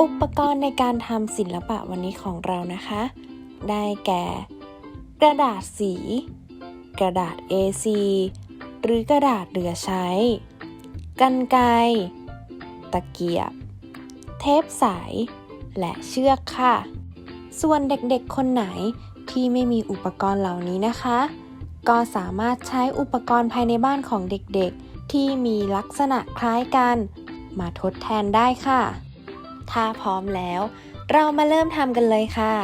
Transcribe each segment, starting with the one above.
อุปกรณ์ในการทำศิลปะวันนี้ของเรานะคะ ได้แก่ กระดาษสี กระดาษ A4 หรือกระดาษเหลือใช้ กันไกรตะเกียบ เทปใสและเชือกค่ะ ส่วนเด็กๆคนไหนที่ไม่มีอุปกรณ์เหล่านี้นะคะ ก็สามารถใช้อุปกรณ์ภายในบ้านของเด็กๆ ที่มีลักษณะคล้ายกัน มาทดแทนได้ค่ะ ถ้าพร้อมแล้ว เรามาเริ่มทำกันเลยค่ะ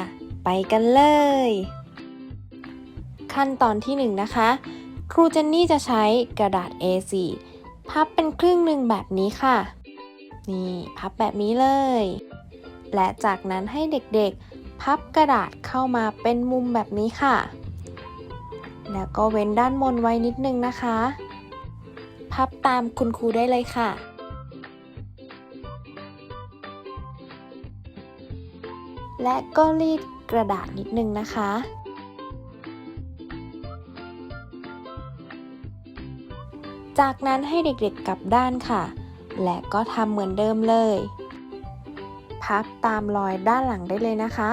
ไปกันเลย ขั้นตอนที่1นงนะคะ ครูเจนนี่จะใช้กระดาษ A4 พับเป็นครึ่งหนึ่งแบบนี้ค่ะ นี่พับแบบนี้เลย และจากนั้นให้เด็กๆ พับกระดาษเข้ามาเป็นมุมแบบนี้ค่ะ แล้วก็เว้นด้านบนไว้นิดนึงนะคะ พับตามคุณครูได้เลยค่ะ และก็รีดกระดาษนิดนึงนะคะ จากนั้นให้เด็กๆกลับด้านค่ะ และก็ทำเหมือนเดิมเลย พับตามรอยด้านหลังได้เลยนะคะ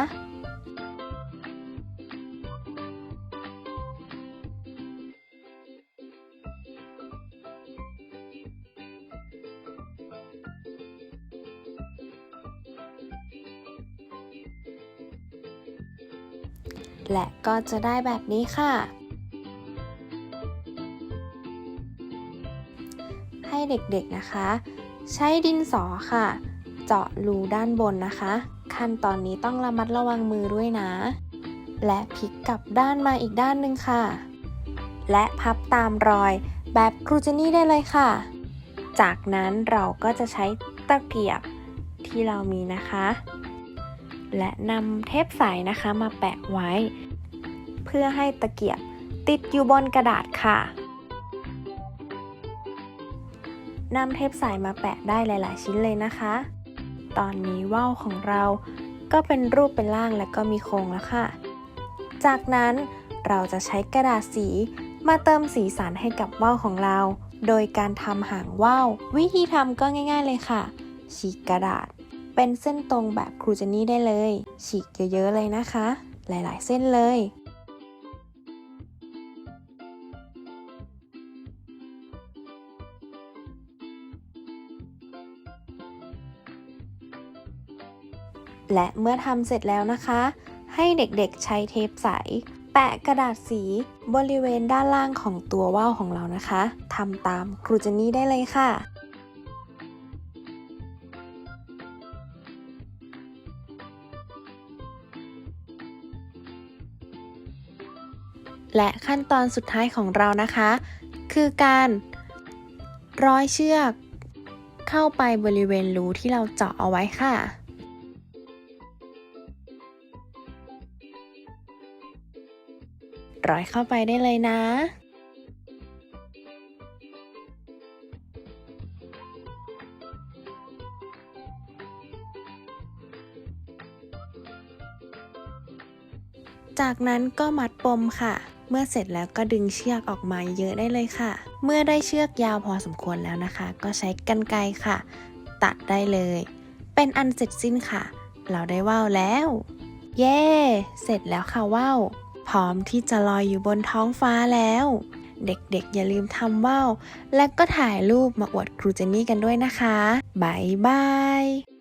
และก็จะได้แบบนี้ค่ะ ให้เด็กๆนะคะ ใช้ดินสอค่ะ เจาะรูด้านบนนะคะ ขั้นตอนนี้ต้องระมัดระวังมือด้วยนะ และพลิกกลับด้านมาอีกด้านหนึ่งค่ะ และพับตามรอยแบบครูเจนี่ได้เลยค่ะ จากนั้นเราก็จะใช้ตะเกียบที่เรามีนะคะ และนำเทปใสนะคะมาแปะไว้ เพื่อให้ตะเกียบติดอยู่บนกระดาษค่ะนำเทปใสมาแปะได้หลาย ๆ ชิ้นเลยนะคะ ตอนนี้ว่าวของเราก็เป็นรูปเป็นร่างและก็มีโครงแล้วค่ะ จากนั้นเราจะใช้กระดาษสีมาเติมสีสันให้กับว่าวของเรา โดยการทำหางว่าววิธีทำก็ง่าย ๆ เลยค่ะ ฉีกกระดาษ เป็นเส้นตรงแบบครูเจนี่ได้เลย ฉีกเยอะๆเลยนะคะ หลายๆเส้นเลย และเมื่อทำเสร็จแล้วนะคะ ให้เด็กๆใช้เทปใส แปะกระดาษสีบริเวณด้านล่างของตัวว่าวของเรานะคะทำตามครูเจนนี่ได้เลยค่ะ และขั้นตอนสุดท้ายของเรานะคะ คือการร้อยเชือก เข้าไปบริเวณรูที่เราเจาะเอาไว้ค่ะ ร้อยเข้าไปได้เลยนะจากนั้นก็มัดปมค่ะ มื่อเสร็จแล้วก็ดึงเชือกออกมาเยอะได้เลยค่ะ เมื่อได้เชือกยาวพอสมควรแล้วนะคะ ก็ใช้กรรไกรค่ะ ตัดได้เลย เป็นอันเสร็จสิ้นค่ะ เราได้ว่าวแล้ว เย้ เสร็จแล้วค่ะว่าวพร้อมที่จะลอยอยู่บนท้องฟ้าแล้ว เด็กๆ อย่าลืมทำว่าวและก็ถ่ายรูปมาอวดครูเจนนี่กันด้วยนะคะบายบาย